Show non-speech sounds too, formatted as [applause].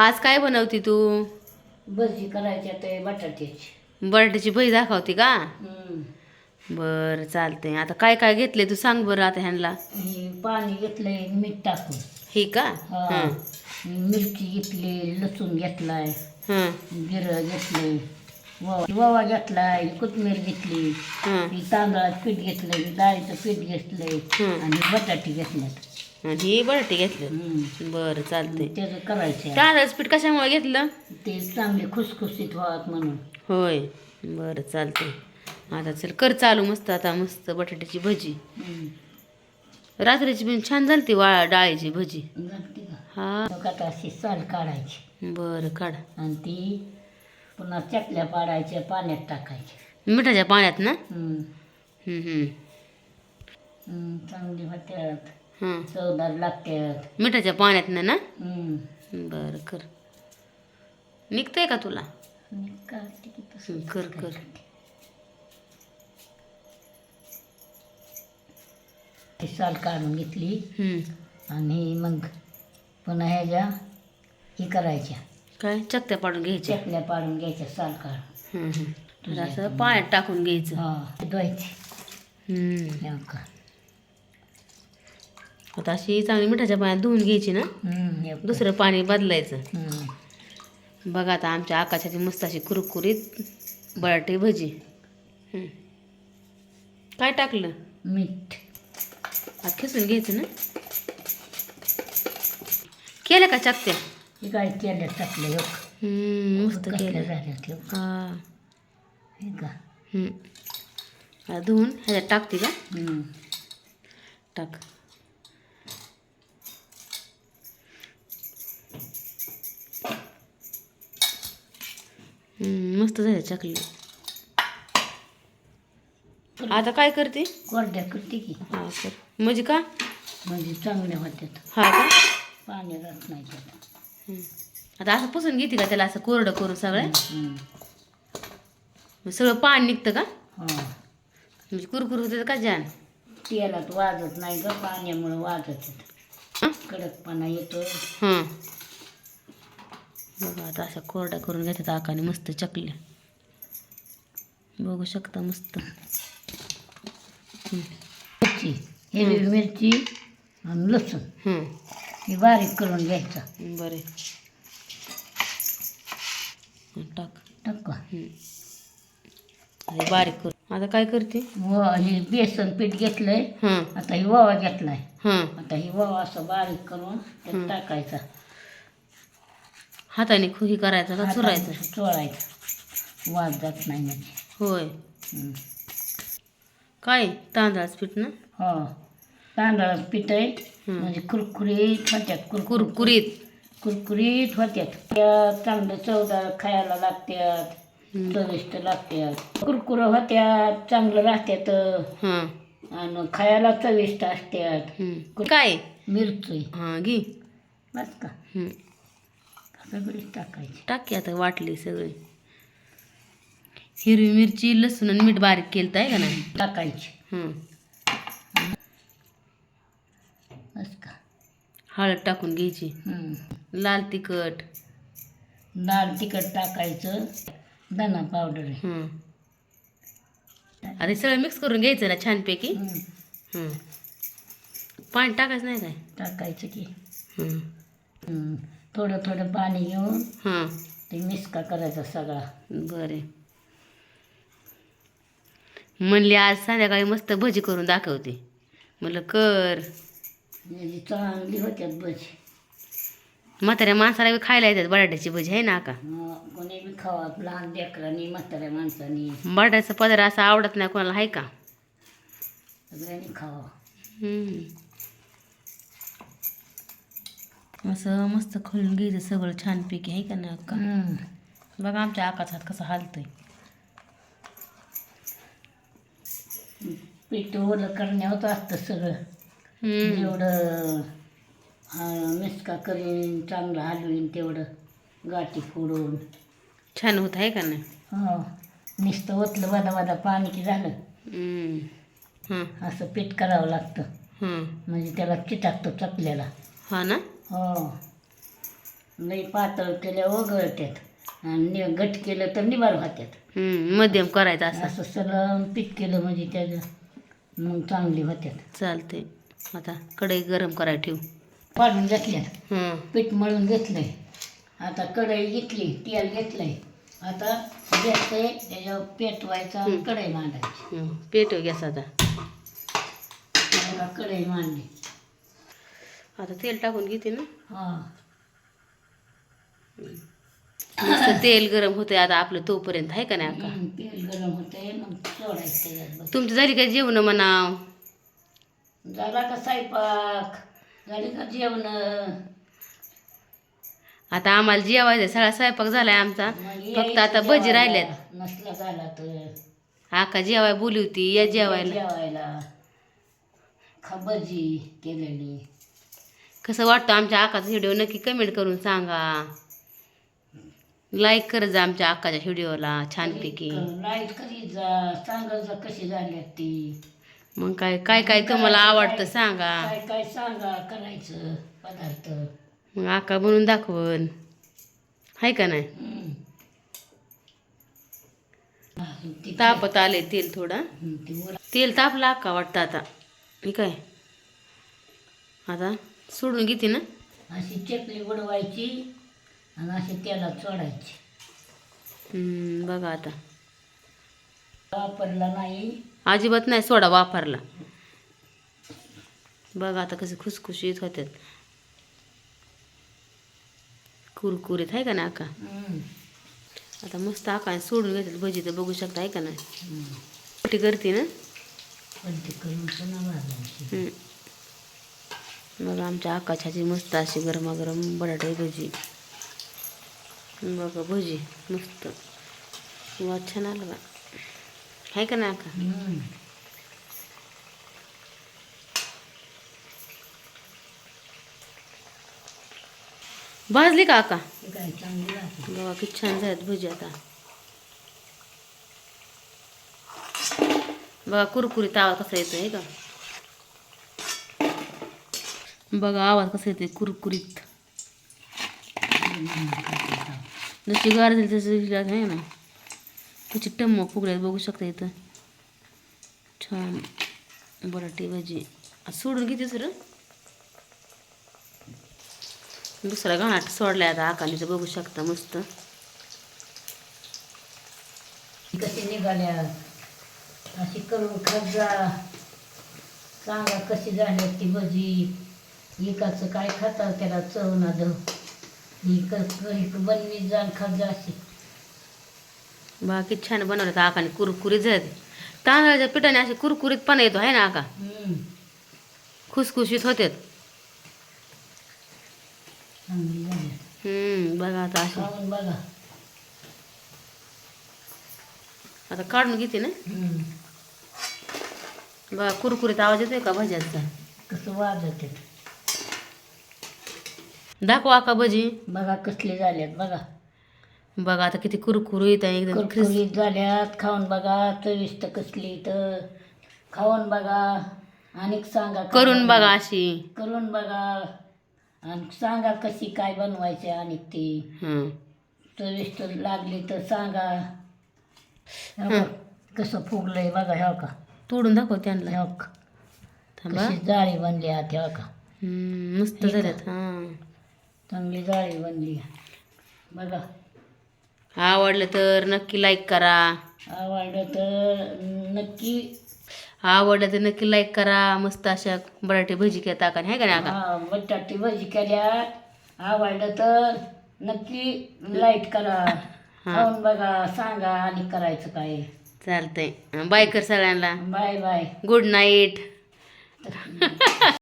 आज काय बनवती तू? भजी करायच्या ते बटाट्याची. बटाट्याची भजी दाखवती का. बरं चालतंय. आता काय काय घेतले तू सांग बरं आता ह्यांना. पाणी घेतलंय मीठ टाकून. ही का. मिरची घेतली लसूण घेतलाय हं. जिरं घेतलंय ववा घेतलाय कोथमीर घेतली तांदळाचं पीठ घेतलंय डाळीचं पीठ घेतलंय. आणि बटाटे घेतल्यात आणि ही बटाटे घेतले. हम्म. बरं चालतंय. त्याचं करायचं तांदळाचं पीठ कशामुळे घेतलं? ते चांगले खुसखुशीत व्हावत म्हणून. होय. बरं चालतंय. आता चल कर चालू मस्त आता मस्त बटाट्याची भजी. हम्म. रात्रीची पण छान झालती वा डाळीची भजी. का? हा. मग आता अशी साल काढायची. बरं काढ. आणि ती पुन्हा चकल्या पाडायच्या पाण्यात टाकायच्या मिठाच्या पाण्यात ना? हम्म. हं, हं. हम्म, चांगली होत्यात हं. चवदार मिठाच्या पाण्यात ना? ना. बरं कर. निघतंय का तुला? आणि काढते की तसं. हं, कर. कर ती साल काढून घेतली. हं. आणि मग पुन्हा ह्याच्या ही करायच्या. काय? चकत्या पाडून घ्यायच्या. चकल्या पाडून घ्यायच्या साल काढून. हं, हं. तर असं पाण्यात टाकून घ्यायचं. हा धुवायची. हं. हे आता अशी चांगली मिठाच्या पाण्यात धुवून घ्यायची ना. दुसरं पाणी बदलायचं. बघा आता आमच्या आकाशाची मस्त अशी कुरकुरीत बटाटे भजी. काय टाकलं? मीठ. आता खिसून घ्यायचं ना. केलं का चकत्या? काय केलं टाकलं मस्त केलं. का? धुवून ह्याच्यात टाकते का. टाक. मस्त झाले चकली. आता काय करते? कोरड्या करते की. हा कर. म्हणजे का? म्हणजे चांगल्या होत्यात. हा का? पाणी राहत नाही. आता असं पुसून घेते का त्याला असं कोरडं करून सगळं? सगळं पाणी निघतं का? हा. म्हणजे कुरकुर होते का जान? तेलात वाजत नाही ग पाण्यामुळे वाजत येत? कडकपणा येतो हां. बघा आता अशा कोरड्या करून घेतात आकाने मस्त चकल्या. बघू शकता मस्त. मिरची. हिरवी मिरची आणि लसूण. हं, बारीक करून घ्यायचा. बरे. टाक. टाका. हं. बारीक कर. आता काय करते? व हे बेसन पीठ घेतलंय. हां आता ही ववा घेतलाय. हां आता ही ववा असं बारीक करून त्यात टाकायचा. हाताने खुही करायचा का चुरायचं? हाताने चोळायचा. वाज जात नाही म्हणजे. होय. काय तांदळाचं पीठ ना? हो. तांदळाचं पीठ आहे. म्हणजे कुरकुरीत होत्यात कुरकुर कुरकुरीत. कुरकुरीत होत्यात. त्या चांगलं चवदार खायला लागत्यात. हं. चविष्ट लागत्यात. कुरकुर होत्यात चांगलं राहत्यात. हां. आणि खायला चविष्ट असत्यात. हं. काय? मिरची. हां घे. बस का? हं. सगळीच टाकायची. टाकी आता वाटली सगळी. हिरवी मिरची लसूण आणि मीठ बारीक केलं आहे का नाही? टाकायची. बस का? हळद टाकून घ्यायची. लाल तिखट. लाल तिखट टाकायचं. धना पावडर हं. आता सगळं मिक्स करून घ्यायचं ना छानपैकी. पाणी टाकायचं नाही काय? टाकायचं की. थोडं थोडं पाणी घेऊन हां. ते मिसका करायचा सगळा. बरे. म्हणली आज संध्याकाळी मस्त भजी करून दाखवते. म्हणलं कर. म्हणजे चांगली होत्यात भजी. म्हाताऱ्या माणसाला बी खायला येतात बटाट्याची भजी आहे ना का? कोणी बी खावा लहान लेकरांनी म्हाताऱ्या माणसांनी. बटाट्याचा पदार्थ असा आवडत नाही कोणाला आहे का? सगळ्यांनी खावा. हम्म. असं मस्त खोलून घ्यायचं सगळं छानपैकी आहे का ना अक्का. बघा आमच्या आकाचा हात कसा हालतोय. पीठ ओलं करण्यावर असतं सगळं. जेवढं हा, मिसका करीन चांगलं हलवीन तेवढं गाठी फोडून. छान होत आहे का नाही? हो. नुसतं ओतलं वादा वादा पाणी की झालं. हां. असं पीठ करावं लागतं. म्हणजे त्याला चिटाकतो चकल्याला हा ना? हो. लई पातळ केल्या ओघळतात आणि घट केलं तर निबार हम्म, मध्यम करायचं असं. असं सलम पीठ केलं म्हणजे त्याचं मग चांगली होत्यात चालते आता कढई गरम करायला ठेवू. पाडून घेतल्यात. हं. पीठ मळून घेतलंय. आता कढई घेतली तेल घेतलंय. आता घ्यायचंय त्याच्यावर पेटवायचा आणि कढई मांडायची. हं. पेटव गॅस आता. कढई मांडली. आता तेल टाकून घेते ना. हा. तेल गरम होते आता आपलं तोपर्यंत आहे का नाही अक्का तेल गरम होतंय मग सोडायचं त्याच्यात बस. तुमची झाली का जेवण म्हणाव? झाला का स्वयंपाक? झाली का जेवण? आता आम्हाला जेवायचं सगळा स्वयंपाक झालाय आमचा. फक्त आता भजी राहिल्यात. नसला झाला तर. आका जेवाय बोली होती या जेवायला. जेवायला. खा भजी केलेली. कसं वाटतं आमच्या आकाचा व्हिडिओ नक्की कमेंट करून सांगा. लाईक करत जा आमच्या आकाच्या व्हिडिओला छानपैकी. लाइट जा सांगत जा कशी झाली ती. मग काय काय काय तुम्हाला आवडतं सांगा. काय काय सांगा करायचं पदार्थ. मग आका बनवून दाखवन. हाय का नाही. हा, ती- तापत आले तेल थोडं. ती वर- तेल तापलं आका वाटतं आता. हे काय? आता? सोडून घेते ना? अशी चकली उडवायची आणि अशी तेलात सोडायची हम्म, बघा आता. वापरला नाही. अजिबात नाही सोडा वापरला. बघा आता कसं खुसखुशीत होतात कुरकुरीत आहे का ना आका? आता मस्त आका सोडून घेतात. भजी तर बघू शकता आहे का नाही? करते ना? पण ते करून पुन्हा भाजायची हम्म. मग आमच्या आकाशाची मस्त अशी गरमागरम बटाटे भजी. बघा भजी मस्त. किंवा छान आलं का आहे का नाही आका? भाजली का आका? ते चांगली बघा किती छान झाल्यात भजी आता. बघा कुरकुरी तावा कसा येतो आहे का? बघा आवाज कसा येते कुरकुरीत. जशी गार झाली तशी आहे ना. त्याची टम्म फुगल्यात बघू शकता इथं. छान. बटाटे भाजी. सोडून किती सर दुसरा घाट सोडला आता आकालीचं बघू शकता मस्त. कशी निघाल्या? अशी करून खात जा. सांगा कशी झाली ती भजी? एकाचं काय खाता त्याला चव ना दव करी बनवी जा आणि खात जा अशी. बघा किती छान बनवलं तर आकाने कुरकुरीत झाले. तांदळाच्या पिठाने असे कुरकुरीत पण येतो आहे ना आका. खुसखुशीत होतात. चांगली झाली. हम्म बघा आता असे खाऊन बघा. आता काढून घेते ना. बघा कुरकुरीत आवाज येतोय का भज्याचा? कसं वाजत दाखवा आका भजी. बघा कसले झाल्यात बघा. बघा आता किती कुरकुरीत आहे एकदम क्रिस्प कुरकुरीत झाल्यात खाऊन बघा चविष्ट कसली तर खाऊन बघा आणि सांगा करून. बघा अशी. करून बघा आणि सांगा कशी काय बनवायची आणि ती. हं चविष्ट लागली तर सांगा. हे बघ, कसं फुगलंय बघा ह्या का तोडून दाखव त्यांना. ह्या का. थांबा. कशी जाळी बनली आत ह्या का मस्त झाल्यात हां. चांगली जाळी बनली. बघा. आवडलं तर नक्की लाईक करा. आवडलं तर नक्की आवडलं तर नक्की लाईक करा. मस्त अशा बटाटे भजी केल्या ताकाने. आहे का नाही आका हा बटाटी भजी केल्या. आवडलं तर नक्की लाइट करा. खाऊन बघा सांगा आणि करायचं काय. चालतंय. बाय कर सगळ्यांना. Bye bye. Good night [laughs]